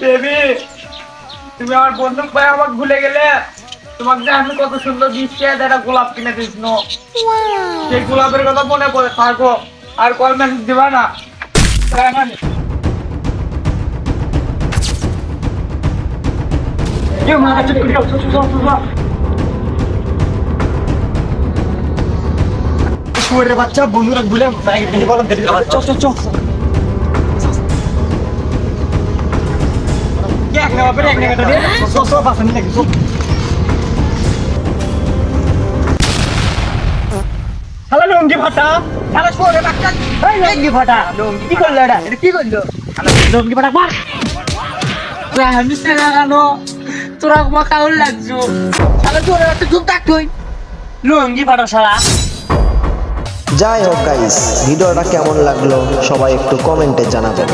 Baby তুমি আমার বন্দুক ভাই আমাকে ভুলে গেলে। তোমাকে আমি কত সুন্দর দিচ্ছি একটা গোলাপ কিনে দিছিল সেই গোলাপের কথা মনে পড়ে থাকো। আর কল মেসেজ দিবা না। মানে কেউ না চুপ করে এক দিয়ে নিয়ে লুঙ্গি ফাটা। হ্যালো শুয়ারের বাচ্চা। এই লুঙ্গি ফাটা। কি করল এটা? এটা কি করল? লুঙ্গি ফাটা মার আমি সেরা কেন? তোরা লাগছো। একটা থাক তুই লুঙ্গি ফাটা যাই হোক গাইস ভিডিওটা কেমন লাগল? সবাই একটু কমেন্টে জানাবেন